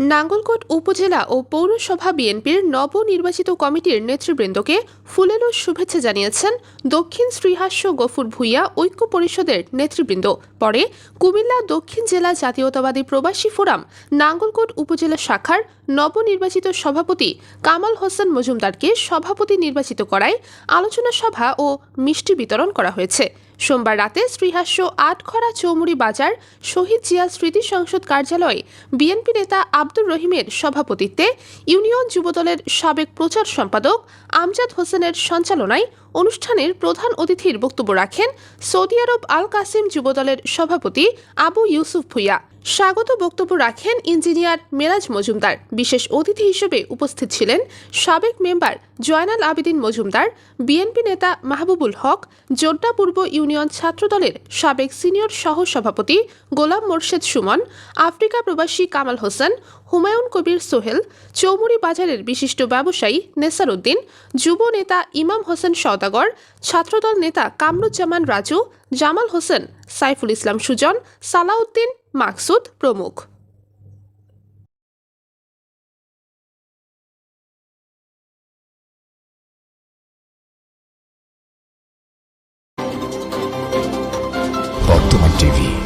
নাঙ্গলকোট উপজেলা ও পৌরসভা বিএনপির নবনির্বাচিত কমিটির নেতৃবৃন্দকে ফুলেলো শুভেচ্ছা জানিয়েছেন দক্ষিণ শ্রীহাস্য গফুর ভূঁইয়া ঐক্য পরিষদের নেতৃবৃন্দ। পরে কুমিল্লা দক্ষিণ জেলা জাতীয়তাবাদী প্রবাসী ফোরাম নাঙ্গলকোট উপজেলা শাখার নবনির্বাচিত সভাপতি কামাল হোসেন মজুমদারকে সভাপতি নির্বাচিত করায় আলোচনা সভা ও মিষ্টি বিতরণ করা হয়েছে। সোমবার রাতে শ্রীহাস্য আটখরা চৌমুড়ি বাজার শহীদ জিয়া স্মৃতি সংসদ কার্যালয়ে বিএনপি নেতা আব্দুর রহিমের সভাপতিত্বে ইউনিয়ন যুবদলের সাবেক প্রচার সম্পাদক আমজাদ হোসেনের সঞ্চালনায় অনুষ্ঠানের প্রধান অতিথির বক্তব্য রাখেন সৌদি আরব আল কাসিম যুবদলের সভাপতি আবু ইউসুফ ভুইয়া। স্বাগত বক্তব্য রাখেন ইঞ্জিনিয়ার মেরাজ মজুমদার। বিশেষ অতিথি হিসেবে উপস্থিত ছিলেন সাবেক মেম্বার জয়নাল আবেদিন মজুমদার, বিএনপি নেতা মাহবুবুল হক, জোড্ডা পূর্ব ইউনিয়ন ছাত্রদলের সাবেক সিনিয়র সহ সভাপতি গোলাম মোর্শেদ সুমন, আফ্রিকা প্রবাসী কামাল হোসেন, হুমায়ুন কবির সোহেল চৌমুরি বাজারের বিশিষ্ট ব্যবসায়ী নেসার উদ্দিন, যুব নেতা ইমাম হোসেন সওদাগর, ছাত্রদল নেতা কামরুজ্জামান রাজু, জামাল হোসেন সাইফুল ইসলাম সুজন সালাউদ্দিন মাকসুদ প্রমুখ। বর্তমান টিভি।